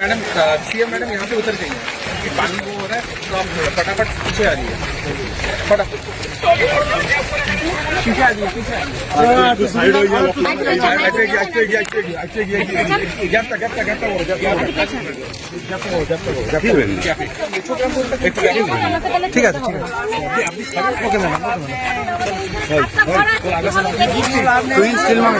Madam CM madam यहाँ पे उतर गई है। पानी वो हो रहा है। तो आप फटाफट पीछे आ रही है फटाफट पीछे आ जाइए पीछे आ जाइए সাইড হয়ে গেল अच्छे गया अच्छे गया अच्छे गया अच्छे गया गैप तक गैप तक गैप तक हो गैप तक गैप तक हो गैप तक हो गैप কি হবেন একটু gap দিন। ঠিক আছে ঠিক আছে ওকে ম্যাডাম তুই স্টিল মানে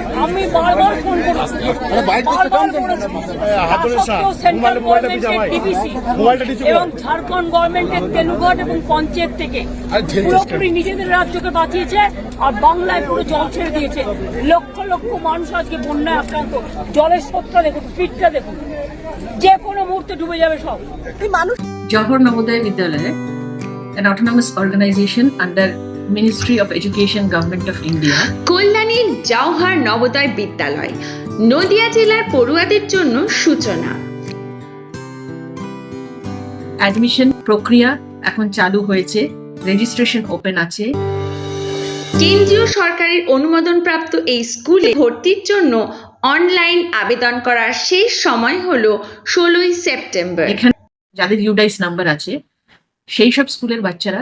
আমি বারবার ফোন করেছি। এবং ঝাড়খণ্ড গভর্নমেন্টের তেলুগট এবং পঞ্চায়েত থেকে পুরোপুরি নিজেদের রাজ্যকে বাঁচিয়েছে আর বাংলায় পুরো জল ছেড়ে দিয়েছে। লক্ষ লক্ষ মানুষ আজকে বন্যায় আক্রান্ত। জলের স্রোতটা দেখুন স্পিডটা দেখুন। যে কোনো মুহূর্তে ডুবে যাবে সব। Johor Navodaya Vidyalaya, an autonomous organization under Ministry of education government of India কল্যাণীর Jawahar Navodaya Vidyalaya Nadia জেলার পড়ুয়াদের জন্য সূচনা। অ্যাডমিশন প্রক্রিয়া এখন চালু হয়েছে রেজিস্ট্রেশন ওপেন আছে। কেন্দ্রীয় সরকারের অনুমোদনপ্রাপ্ত এই স্কুলে ভর্তির জন্য অনলাইন আবেদন করার শেষ সময় হলো ষোলোই সেপ্টেম্বর। এখানে যাদের ইউডাইস নাম্বার আছে সেই সব স্কুলের বাচ্চারা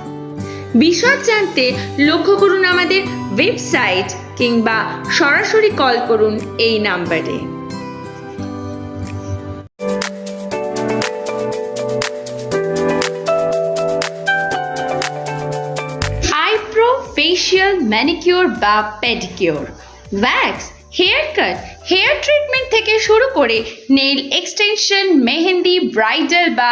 বিশদ জানতে লক্ষ্য করুন আমাদের ওয়েবসাইট কিংবা সরাসরি কল করুন এই নাম্বারে ফেশিয়াল ম্যানিকিওর বা pedicure wax hair cut hair treatment থেকে শুরু করে নেল এক্সটেনশন মেহেন্দি ব্রাইডাল বা